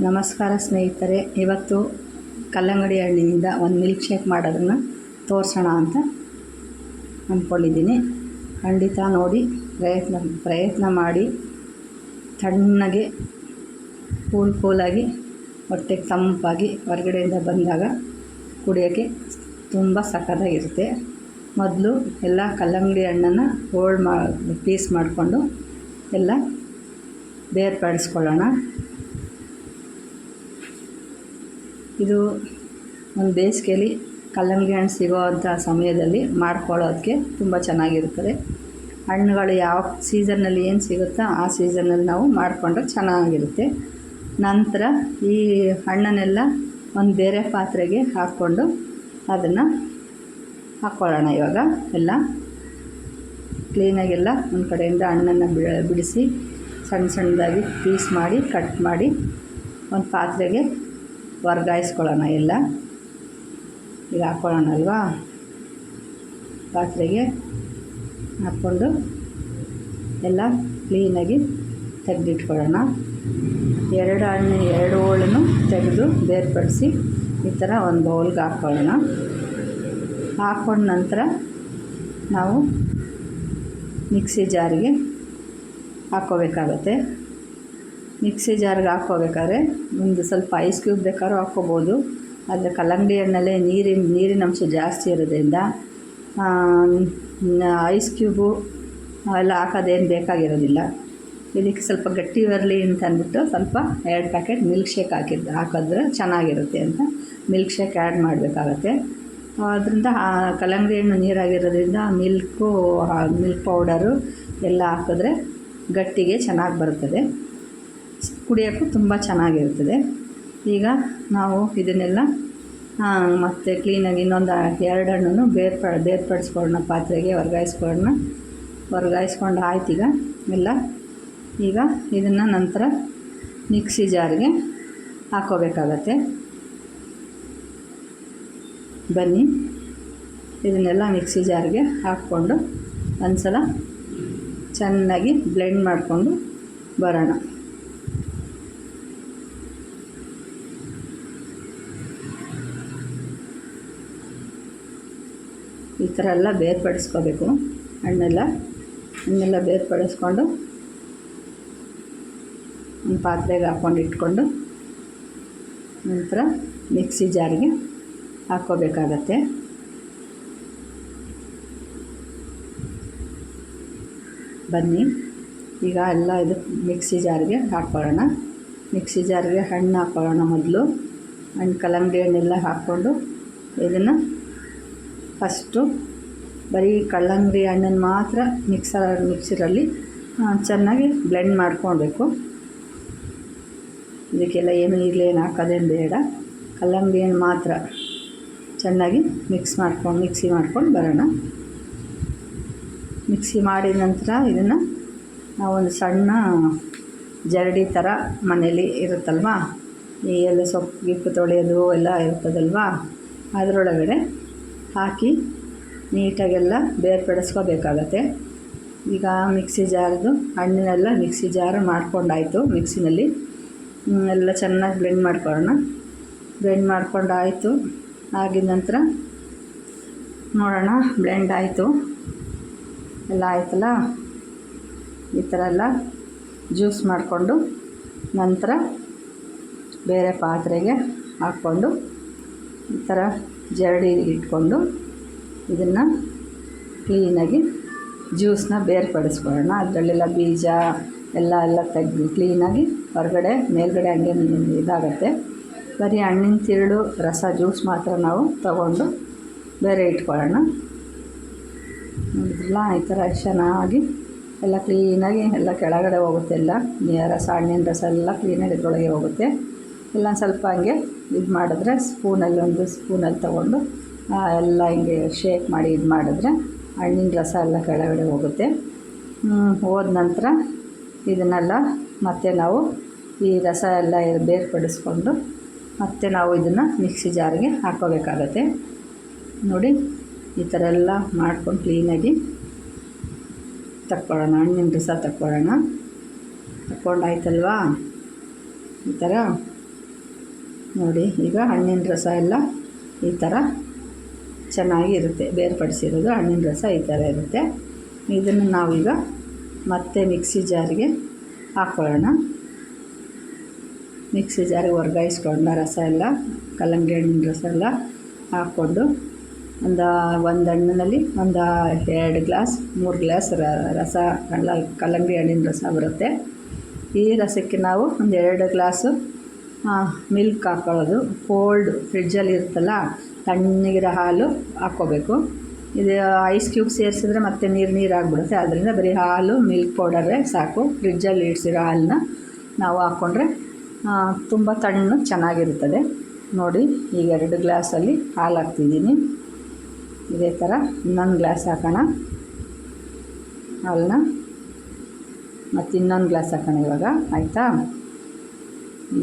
ನಮಸ್ಕಾರ ಸ್ನೇಹಿತರೆ, ಇವತ್ತು ಕಲ್ಲಂಗಡಿ ಹಣ್ಣಿನಿಂದ ಒಂದು ಮಿಲ್ಕ್ ಶೇಕ್ ಮಾಡೋದನ್ನು ತೋರಿಸೋಣ ಅಂತ ಅಂದ್ಕೊಂಡಿದ್ದೀನಿ. ಖಂಡಿತ ನೋಡಿ, ಪ್ರಯತ್ನ ಪ್ರಯತ್ನ ಮಾಡಿ, ತಣ್ಣಗೆ ಕೂಲ್ ಕೂಲಾಗಿ ಹೊಟ್ಟೆಗೆ ತಂಪಾಗಿ ಹೊರಗಡೆಯಿಂದ ಬಂದಾಗ ಕುಡಿಯೋಕ್ಕೆ ತುಂಬ ಸಖತ್ತಾಗಿರುತ್ತೆ. ಮೊದಲು ಎಲ್ಲ ಕಲ್ಲಂಗಡಿ ಹಣ್ಣನ್ನು ಹೋಲ್ಡ್ ಮಾ ಪೀಸ್ ಮಾಡಿಕೊಂಡು ಎಲ್ಲ ಬೇರ್ಪಡಿಸ್ಕೊಳ್ಳೋಣ. ಇದು ಒಂದು ಬೇಸಿಗೆಯಲ್ಲಿ ಕಲ್ಲಂಗಡಿ ಹಣ್ಣು ಸಿಗೋವಂಥ ಸಮಯದಲ್ಲಿ ಮಾಡ್ಕೊಳ್ಳೋದಕ್ಕೆ ತುಂಬ ಚೆನ್ನಾಗಿರುತ್ತದೆ. ಹಣ್ಣುಗಳು ಯಾವ ಸೀಸನ್ನಲ್ಲಿ ಏನು ಸಿಗುತ್ತೋ ಆ ಸೀಸನ್ನಲ್ಲಿ ನಾವು ಮಾಡಿಕೊಂಡ್ರೆ ಚೆನ್ನಾಗಿರುತ್ತೆ. ನಂತರ ಈ ಹಣ್ಣನ್ನೆಲ್ಲ ಒಂದು ಬೇರೆ ಪಾತ್ರೆಗೆ ಹಾಕ್ಕೊಂಡು ಅದನ್ನು ಹಾಕ್ಕೊಳ್ಳೋಣ ಇವಾಗ. ಎಲ್ಲ ಕ್ಲೀನಾಗೆಲ್ಲ ಒಂದು ಕಡೆಯಿಂದ ಹಣ್ಣನ್ನು ಬಿಡಿಸಿ ಸಣ್ಣ ಸಣ್ಣದಾಗಿ ಪೀಸ್ ಮಾಡಿ, ಕಟ್ ಮಾಡಿ ಒಂದು ಪಾತ್ರೆಗೆ ವರ್ಗಾಯಿಸ್ಕೊಳ್ಳೋಣ ಎಲ್ಲ. ಈಗ ಹಾಕ್ಕೊಳ್ಳೋಣ ಅಲ್ವಾ ಪಾತ್ರೆಗೆ ಹಾಕ್ಕೊಂಡು ಎಲ್ಲ ಕ್ಲೀನಾಗಿ ತೆಗೆದಿಟ್ಕೊಳ್ಳೋಣ. ಎರಡು ಹಣ್ಣು, ಎರಡು ಹೋಳನ್ನು ತೆಗೆದು ಬೇರ್ಪಡಿಸಿ ಈ ಥರ ಒಂದು ಬೌಲ್ಗೆ ಹಾಕ್ಕೊಳ್ಳೋಣ ಹಾಕ್ಕೊಂಡ ನಂತರ ನಾವು ಮಿಕ್ಸಿ ಜಾರಿಗೆ ಹಾಕ್ಕೋಬೇಕಾಗತ್ತೆ. ಮಿಕ್ಸಿ ಜಾರ್ಗೆ ಹಾಕ್ಕೋಬೇಕಾದ್ರೆ ಒಂದು ಸ್ವಲ್ಪ ಐಸ್ ಕ್ಯೂಬ್ ಬೇಕಾದ್ರೂ ಹಾಕ್ಕೋಬೋದು. ಆದರೆ ಕಲ್ಲಂಗಡಿ ಹಣ್ಣಲ್ಲೇ ನೀರಿನ ನೀರಿನಂಶ ಜಾಸ್ತಿ ಇರೋದ್ರಿಂದ ಐಸ್ ಕ್ಯೂಬು ಅವೆಲ್ಲ ಹಾಕೋದೇನು ಬೇಕಾಗಿರೋದಿಲ್ಲ. ಇದಕ್ಕೆ ಸ್ವಲ್ಪ ಗಟ್ಟಿ ಬರಲಿ ಅಂತ ಅಂದ್ಬಿಟ್ಟು ಸ್ವಲ್ಪ ಎರಡು ಪ್ಯಾಕೆಟ್ ಮಿಲ್ಕ್ ಶೇಕ್ ಹಾಕಿದ್ದು ಹಾಕಿದ್ರೆ ಚೆನ್ನಾಗಿರುತ್ತೆ ಅಂತ ಮಿಲ್ಕ್ ಶೇಕ್ ಆ್ಯಡ್ ಮಾಡಬೇಕಾಗತ್ತೆ. ಅದರಿಂದ ಕಲ್ಲಂಗಡಿ ಹಣ್ಣು ನೀರಾಗಿರೋದ್ರಿಂದ ಮಿಲ್ಕು ಮಿಲ್ಕ್ ಪೌಡರು ಎಲ್ಲ ಹಾಕಿದ್ರೆ ಗಟ್ಟಿಗೆ ಚೆನ್ನಾಗಿ ಬರುತ್ತದೆ. ಕುಡಿಯೋಕ್ಕೂ ತುಂಬ ಚೆನ್ನಾಗಿರ್ತದೆ ಈಗ ನಾವು ಇದನ್ನೆಲ್ಲ ಮತ್ತು ಕ್ಲೀನಾಗಿ ಇನ್ನೊಂದು ಎರಡು ಹಣ್ಣು ಬೇರ್ಪ, ಬೇರ್ಪಡಿಸ್ಕೊಳ್ಳೋಣ, ಪಾತ್ರೆಗೆ ವರ್ಗಾಯಿಸ್ಕೊಳ್ಳೋಣ. ವರ್ಗಾಯಿಸ್ಕೊಂಡು ಈಗ, ಎಲ್ಲ. ಈಗ ಇದನ್ನು ನಂತರ ಮಿಕ್ಸಿ ಜಾರಿಗೆ ಹಾಕೋಬೇಕಾಗತ್ತೆ. ಬನ್ನಿ. ಇದನ್ನೆಲ್ಲ ಮಿಕ್ಸಿ ಜಾರಿಗೆ ಹಾಕ್ಕೊಂಡು ಒಂದು ಸಲ ಚೆನ್ನಾಗಿ ಬ್ಲೆಂಡ್ ಮಾಡಿಕೊಂಡು ಬರೋಣ. ಈ ಥರ ಎಲ್ಲ ಬೇರ್ಪಡಿಸ್ಕೋಬೇಕು. ಹಣ್ಣೆಲ್ಲ ಹಣ್ಣೆಲ್ಲ ಬೇರ್ಪಡಿಸ್ಕೊಂಡು ಒಂದು ಪಾತ್ರೆಗೆ ಹಾಕ್ಕೊಂಡು ಇಟ್ಕೊಂಡು ನಂತರ ಮಿಕ್ಸಿ ಜಾರಿಗೆ ಹಾಕ್ಕೋಬೇಕಾಗತ್ತೆ. ಬನ್ನಿ, ಈಗ ಎಲ್ಲ ಇದು ಮಿಕ್ಸಿ ಜಾರಿಗೆ ಹಾಕ್ಕೊಳ್ಳೋಣ. ಮಿಕ್ಸಿ ಜಾರಿಗೆ ಹಣ್ಣು ಹಾಕ್ಕೊಳ್ಳೋಣ ಮೊದಲು. ಹಣ್ಣು ಕಲ್ಲಂಗಡಿ ಹಣ್ಣೆಲ್ಲ ಹಾಕ್ಕೊಂಡು ಇದನ್ನು ಫಸ್ಟು ಬರೀ ಕಲ್ಲಂಗಡಿ ಹಣ್ಣನ್ನು ಮಾತ್ರ ಮಿಕ್ಸರ್ ಮಿಕ್ಸರಲ್ಲಿ ಚೆನ್ನಾಗಿ ಬ್ಲೆಂಡ್ ಮಾಡ್ಕೊಳ್ಬೇಕು. ಇದಕ್ಕೆಲ್ಲ ಏನು ಈಗಲೇನು ಹಾಕೋದೇನು ಬೇಡ. ಕಲ್ಲಂಗಡಿ ಹಣ್ಣು ಮಾತ್ರ ಚೆನ್ನಾಗಿ ಮಿಕ್ಸ್ ಮಾಡ್ಕೊಂಡು ಮಿಕ್ಸಿ ಮಾಡ್ಕೊಂಡು ಬರೋಣ. ಮಿಕ್ಸಿ ಮಾಡಿದ ನಂತರ ಇದನ್ನು ನಾವೊಂದು ಸಣ್ಣ ಜರಡಿ ಥರ ಮನೇಲಿ ಇರುತ್ತಲ್ವಾ? ಈ ಎಲ್ಲ ಸೊಪ್ಪು, ಗಿಪ್ಪು ತೊಳೆಯೋದು ಎಲ್ಲ ಇರ್ತದಲ್ವಾ? ಅದರೊಳಗಡೆ ಹಾಕಿ ನೀಟಾಗೆಲ್ಲ ಬೇರ್ಪಡಿಸ್ಕೋಬೇಕಾಗತ್ತೆ. ಈಗ ಮಿಕ್ಸಿ ಜಾರ್ದು ಹಣ್ಣಿನೆಲ್ಲ ಮಿಕ್ಸಿ ಜಾರ್ ಮಾಡ್ಕೊಂಡಾಯಿತು ಮಿಕ್ಸಿನಲ್ಲಿ. ಎಲ್ಲ ಚೆನ್ನಾಗಿ ಬ್ಲೆಂಡ್ ಮಾಡ್ಕೊಳ್ಳೋಣ. ಬ್ಲೆಂಡ್ ಮಾಡ್ಕೊಂಡಾಯಿತು. ಆಗಿದ ನಂತರ ನೋಡೋಣ ಬ್ಲೆಂಡ್ ಆಯಿತು. ಎಲ್ಲ ಆಯ್ತಲ್ಲ? ಈ ಥರ ಎಲ್ಲ ಜ್ಯೂಸ್ ಮಾಡಿಕೊಂಡು ನಂತರ ಬೇರೆ ಪಾತ್ರೆಗೆ ಹಾಕ್ಕೊಂಡು ಈ ಥರ ಜರಡಿ ಇಟ್ಕೊಂಡು ಇದನ್ನು ಕ್ಲೀನಾಗಿ ಜ್ಯೂಸನ್ನ ಬೇರ್ಪಡಿಸ್ಕೊಳ್ಳೋಣ. ಅದರಲ್ಲೆಲ್ಲ ಬೀಜ, ಎಲ್ಲ ಎಲ್ಲ ತೆಗೆದು ಕ್ಲೀನಾಗಿ ಹೊರಗಡೆ, ಮೇಲ್ಗಡೆ ಹಂಗೆ ಇದಾಗುತ್ತೆ. ಬರೀ ಹಣ್ಣಿನ ತಿರುಳು, ರಸ ಜ್ಯೂಸ್ ಮಾತ್ರ ನಾವು ತಗೊಂಡು ಬೇರೆ ಇಟ್ಕೊಳ್ಳೋಣ. ನೋಡಿದ್ರಲ್ಲ, ಈ ಥರ ಚೆನ್ನಾಗಿ ಎಲ್ಲ ಕ್ಲೀನಾಗಿ ಎಲ್ಲ ಕೆಳಗಡೆ ಹೋಗುತ್ತೆ ಎಲ್ಲ. ರಸ, ಹಣ್ಣಿನ ರಸ ಎಲ್ಲ ಕ್ಲೀನಾಗಿ ಇದ್ರೊಳಗೆ ಹೋಗುತ್ತೆ. ಎಲ್ಲ ಸ್ವಲ್ಪ ಹಂಗೆ ಇದು ಮಾಡಿದ್ರೆ ಸ್ಪೂನಲ್ಲಿ ಒಂದು ಸ್ಪೂನಲ್ಲಿ ತೊಗೊಂಡು ಎಲ್ಲ ಹಿಂಗೆ ಶೇಕ್ ಮಾಡಿ ಇದು ಮಾಡಿದ್ರೆ ಹಣ್ಣಿನ ರಸ ಎಲ್ಲ ಕೆಳಗಡೆ ಹೋಗುತ್ತೆ. ಹೋದ ನಂತರ ಇದನ್ನೆಲ್ಲ ಮತ್ತೆ ನಾವು ಈ ರಸ ಎಲ್ಲ ಬೇರ್ಪಡಿಸ್ಕೊಂಡು ಮತ್ತೆ ನಾವು ಇದನ್ನು ಮಿಕ್ಸಿ ಜಾರಿಗೆ ಹಾಕೋಬೇಕಾಗತ್ತೆ ನೋಡಿ, ಈ ಥರ ಎಲ್ಲ ಮಾಡ್ಕೊಂಡು ಕ್ಲೀನಾಗಿ ತಕ್ಕೊಳ್ಳೋಣ, ಹಣ್ಣಿನ ರಸ ತಕ್ಕೊಳ್ಳೋಣ. ತಕ್ಕೊಂಡಾಯ್ತಲ್ವಾ? ಈ ಥರ ನೋಡಿ, ಈಗ ಹಣ್ಣಿನ ರಸ ಎಲ್ಲ ಈ ಥರ ಚೆನ್ನಾಗಿ ಇರುತ್ತೆ. ಬೇರ್ಪಡಿಸಿರೋದು ಹಣ್ಣಿನ ರಸ ಈ ಥರ ಇರುತ್ತೆ. ಇದನ್ನು ನಾವೀಗ ಮತ್ತೆ ಮಿಕ್ಸಿ ಜಾರಿಗೆ ಹಾಕ್ಕೊಳ್ಳೋಣ ಮಿಕ್ಸಿ ಜಾರಿಗೆ ವರ್ಗಾಯಿಸ್ಕೊಂಡ ರಸ ಎಲ್ಲ, ಕಲ್ಲಂಗಡಿ ಹಣ್ಣಿನ ರಸ ಎಲ್ಲ ಹಾಕ್ಕೊಂಡು ಒಂದು ಒಂದು ಹಣ್ಣಿನಲ್ಲಿ ಒಂದು ಎರಡು ಗ್ಲಾಸ್, ಮೂರು ಗ್ಲಾಸ್ ರಸ, ಕಲ್ಲ, ಕಲ್ಲಂಗಡಿ ಹಣ್ಣಿನ ರಸ ಬರುತ್ತೆ. ಈ ರಸಕ್ಕೆ ನಾವು ಒಂದು ಎರಡು ಗ್ಲಾಸು ಮಿಲ್ಕ್ ಹಾಕ್ಕೊಳ್ಳೋದು ಕೋಲ್ಡ್ ಫ್ರಿಡ್ಜಲ್ಲಿ ಇರುತ್ತಲ್ಲ ತಣ್ಣಗಿರೋ ಹಾಲು ಹಾಕ್ಕೋಬೇಕು. ಇದು ಐಸ್ ಕ್ಯೂಬ್ ಸೇರಿಸಿದ್ರೆ ಮತ್ತೆ ನೀರು ನೀರು ಆಗಿಬಿಡುತ್ತೆ. ಆದ್ದರಿಂದ ಬರೀ ಹಾಲು ಮಿಲ್ಕ್ ಪೌಡರೇ ಸಾಕು. ಫ್ರಿಡ್ಜಲ್ಲಿ ಇಡಿಸಿರೋ ಹಾಲನ್ನ ನಾವು ಹಾಕ್ಕೊಂಡ್ರೆ ತುಂಬ ತಣ್ಣು ಚೆನ್ನಾಗಿರುತ್ತದೆ. ನೋಡಿ, ಈಗ ಎರಡು ಗ್ಲಾಸಲ್ಲಿ ಹಾಲು ಹಾಕ್ತಿದ್ದೀನಿ. ಇದೇ ಥರ ಇನ್ನೊಂದು ಗ್ಲಾಸ್ ಹಾಕೋಣ. ಹಾಲನ್ನ ಮತ್ತು ಇನ್ನೊಂದು ಗ್ಲಾಸ್ ಹಾಕೋಣ ಇವಾಗ. ಆಯಿತಾ?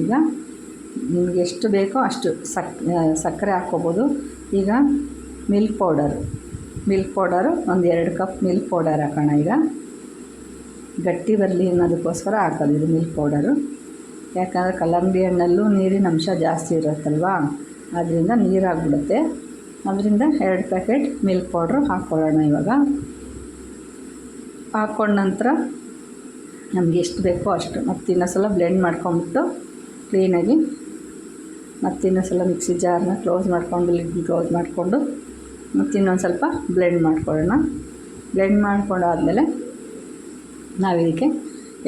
ಈಗ ನಿಮ್ಗೆ ಎಷ್ಟು ಬೇಕೋ ಅಷ್ಟು ಸಕ್ ಸಕ್ಕರೆ ಹಾಕ್ಕೋಬೋದು. ಈಗ ಮಿಲ್ಕ್ ಪೌಡರ್ ಮಿಲ್ಕ್ ಪೌಡರು ಒಂದು ಎರಡು ಕಪ್ ಮಿಲ್ಕ್ ಪೌಡರ್ ಹಾಕೋಣ ಈಗ. ಗಟ್ಟಿ ಬರಲಿ ಅನ್ನೋದಕ್ಕೋಸ್ಕರ ಹಾಕೋದು ಇದು ಮಿಲ್ಕ್ ಪೌಡರು ಯಾಕಂದರೆ ಕಲ್ಲಂಗಡಿ ಹಣ್ಣಲ್ಲೂ ನೀರಿನ ಅಂಶ ಜಾಸ್ತಿ ಇರುತ್ತಲ್ವಾ? ಅದರಿಂದ ನೀರಾಗ್ಬಿಡುತ್ತೆ. ಅದರಿಂದ ಎರಡು ಪ್ಯಾಕೆಟ್ ಮಿಲ್ಕ್ ಪೌಡ್ರು ಹಾಕ್ಕೊಳ್ಳೋಣ ಇವಾಗ. ಹಾಕ್ಕೊಂಡ ನಂತರ ನಮಗೆ ಎಷ್ಟು ಬೇಕೋ ಅಷ್ಟು ಮತ್ತು ಇನ್ನೊಂದು ಸಲ ಬ್ಲೆಂಡ್ ಮಾಡ್ಕೊಂಬಿಟ್ಟು ಕ್ಲೀನಾಗಿ ಮತ್ತು ಇನ್ನೊಂದು ಸಲ ಮಿಕ್ಸಿ ಜಾರನ್ನ ಕ್ಲೋಸ್ ಮಾಡಿಕೊಂಡು ಲಿಡ್ ಕ್ಲೋಸ್ ಮಾಡಿಕೊಂಡು ಮತ್ತು ಇನ್ನೊಂದು ಸ್ವಲ್ಪ ಬ್ಲೆಂಡ್ ಮಾಡ್ಕೊಳ್ಳೋಣ. ಬ್ಲೆಂಡ್ ಮಾಡ್ಕೊಂಡಾದಮೇಲೆ ನಾವು ಇದಕ್ಕೆ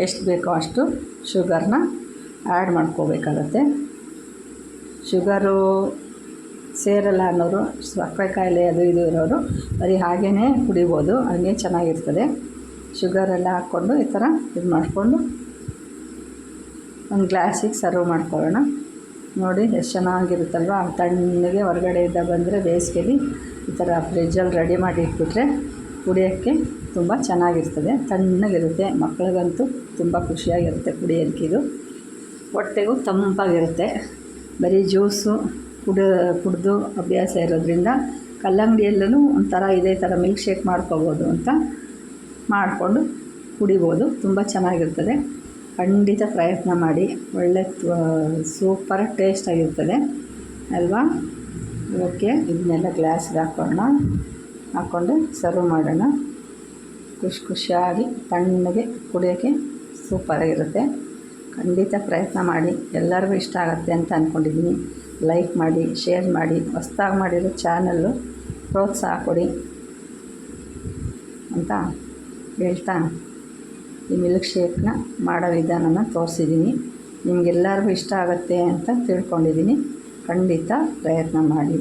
ಎಷ್ಟು ಬೇಕೋ ಅಷ್ಟು ಶುಗರ್ನ ಆ್ಯಡ್ ಮಾಡ್ಕೋಬೇಕಾಗತ್ತೆ. ಶುಗರು ಸೇರಲ್ಲ ಅನ್ನೋರು ಸಕ್ಕರೆ ಕಾಯಿಲೆ ಅದು ಇದು ಇರೋರು ಬರೀ ಹಾಗೇ ಕುಡಿಬೋದು, ಹಾಗೆ ಚೆನ್ನಾಗಿರ್ತದೆ. ಶುಗರೆಲ್ಲ ಹಾಕ್ಕೊಂಡು ಈ ಥರ ಇದು ಮಾಡಿಕೊಂಡು ಒಂದು ಗ್ಲಾಸಿಗೆ ಸರ್ವ್ ಮಾಡ್ಕೊಳ್ಳೋಣ. ನೋಡಿ, ಎಷ್ಟು ಚೆನ್ನಾಗಿರುತ್ತಲ್ವ? ತಣ್ಣಗೆ ಹೊರಗಡೆಯಿಂದ ಬಂದರೆ ಬೇಸಿಗೆಲಿ ಈ ಥರ ಫ್ರಿಜ್ಜಲ್ಲಿ ರೆಡಿ ಮಾಡಿ ಇಟ್ಬಿಟ್ರೆ ಕುಡಿಯೋಕ್ಕೆ ತುಂಬ ಚೆನ್ನಾಗಿರ್ತದೆ. ತಣ್ಣಗಿರುತ್ತೆ. ಮಕ್ಕಳಿಗಂತೂ ತುಂಬ ಖುಷಿಯಾಗಿರುತ್ತೆ ಕುಡಿಯೋದಕ್ಕೆ ಇದು. ಹೊಟ್ಟೆಗೂ ತಂಪಾಗಿರುತ್ತೆ. ಬರೀ ಜ್ಯೂಸು ಕುಡ ಕುಡಿದು ಅಭ್ಯಾಸ ಇರೋದ್ರಿಂದ ಕಲ್ಲಂಗಡಿಯಲ್ಲೂ ಒಂಥರ ಇದೇ ಥರ ಮಿಲ್ಕ್ ಶೇಕ್ ಮಾಡ್ಕೋಬೋದು ಅಂತ ಮಾಡಿಕೊಂಡು ಕುಡಿಬೋದು. ತುಂಬ ಚೆನ್ನಾಗಿರ್ತದೆ. ಖಂಡಿತ ಪ್ರಯತ್ನ ಮಾಡಿ. ಒಳ್ಳೆ ಸೂಪರ್ ಟೇಸ್ಟಾಗಿರ್ತದೆ ಅಲ್ವಾ? ಓಕೆ, ಇದನ್ನೆಲ್ಲ ಗ್ಲಾಸ್ಗೆ ಹಾಕೋಣ. ಹಾಕ್ಕೊಂಡು ಸರ್ವ್ ಮಾಡೋಣ. ಖುಷಿ ಖುಷಿಯಾಗಿ ತಣ್ಣಗೆ ಕುಡಿಯೋಕ್ಕೆ ಸೂಪರಾಗಿರುತ್ತೆ ಖಂಡಿತ ಪ್ರಯತ್ನ ಮಾಡಿ. ಎಲ್ಲರಿಗೂ ಇಷ್ಟ ಆಗುತ್ತೆ ಅಂತ ಅಂದ್ಕೊಂಡಿದ್ದೀನಿ ಲೈಕ್ ಮಾಡಿ ಶೇರ್ ಮಾಡಿ, ಹೊಸ್ದಾಗಿ ಮಾಡಿರೋ ಚಾನಲ್ಲು ಪ್ರೋತ್ಸಾಹ ಕೊಡಿ ಅಂತ ಹೇಳ್ತಾ ಈ ಮಿಲ್ಕ್ ಶೇಕ್ನ ಮಾಡೋ ವಿಧಾನನ ತೋರಿಸಿದ್ದೀನಿ ನಿಮಗೆಲ್ಲರಿಗೂ ಇಷ್ಟ ಆಗುತ್ತೆ ಅಂತ ತಿಳ್ಕೊಂಡಿದ್ದೀನಿ ಖಂಡಿತ ಪ್ರಯತ್ನ ಮಾಡಿ.